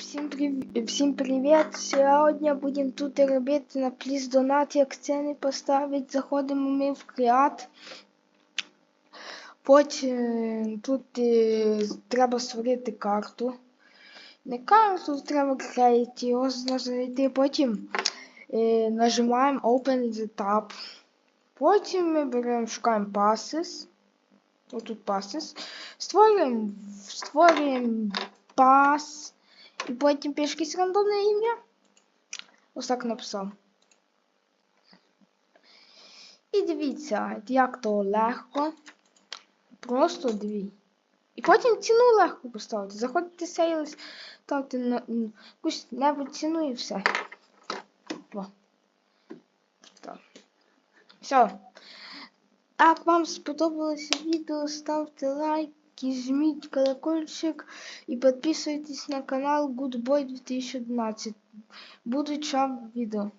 Всім привіт, всім привіт! Сьогодні будемо тут робити на пліс донат, як ціни поставити. Заходимо ми в креат. Потім тут е, треба створити карту. Не карту, треба креїти, його знайти. Потім е, нажимаємо Open the tab. Потім ми беремо, шукаємо passes. Ось тут passes. Створюємо, створюємо. І потім пише якесь рандомне ім'я. Ось так написав. І дивіться, як то легко. Просто дві. І потім ціну легко поставити. Заходите сейлс, ставте на якусь небудь ціну і все. Во. Так. Все. Як вам сподобалося відео, ставте лайк, і жміть колокольчик і підписуйтесь на канал Good Boy 2011. Будуть ще відео.